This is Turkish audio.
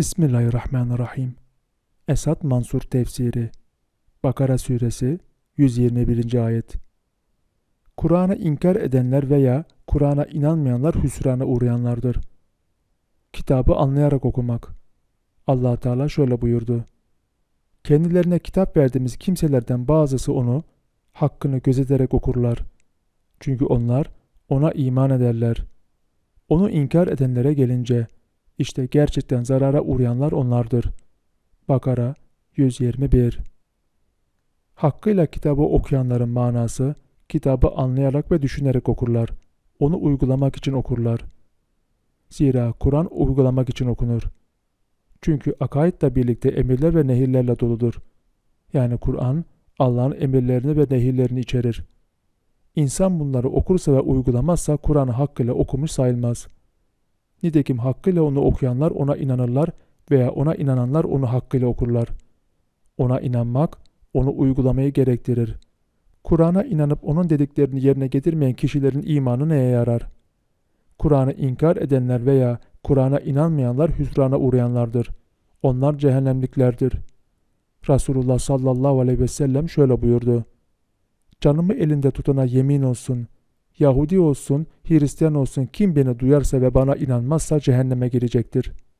Bismillahirrahmanirrahim. Esat Mansur Tefsiri Bakara Suresi 121. Ayet Kur'an'ı inkar edenler veya Kur'an'a inanmayanlar hüsrana uğrayanlardır. Kitabı anlayarak okumak. allah Teala şöyle buyurdu. Kendilerine kitap verdiğimiz kimselerden bazısı onu hakkını gözeterek okurlar. Çünkü onlar ona iman ederler. Onu inkar edenlere gelince işte gerçekten zarara uğrayanlar onlardır. Bakara 121 Hakkıyla kitabı okuyanların manası, kitabı anlayarak ve düşünerek okurlar. Onu uygulamak için okurlar. Zira Kur'an uygulamak için okunur. Çünkü akaidle birlikte emirler ve nehirlerle doludur. Yani Kur'an, Allah'ın emirlerini ve nehirlerini içerir. İnsan bunları okursa ve uygulamazsa Kur'an'ı hakkıyla okumuş sayılmaz. Nitekim hakkıyla onu okuyanlar ona inanırlar veya ona inananlar onu hakkıyla okurlar. Ona inanmak, onu uygulamayı gerektirir. Kur'an'a inanıp onun dediklerini yerine getirmeyen kişilerin imanı neye yarar? Kur'an'ı inkar edenler veya Kur'an'a inanmayanlar hüsrana uğrayanlardır. Onlar cehennemliklerdir. Resulullah sallallahu aleyhi ve sellem şöyle buyurdu. Canımı elinde tutana yemin olsun. Yahudi olsun, Hristiyan olsun kim beni duyarsa ve bana inanmazsa cehenneme girecektir.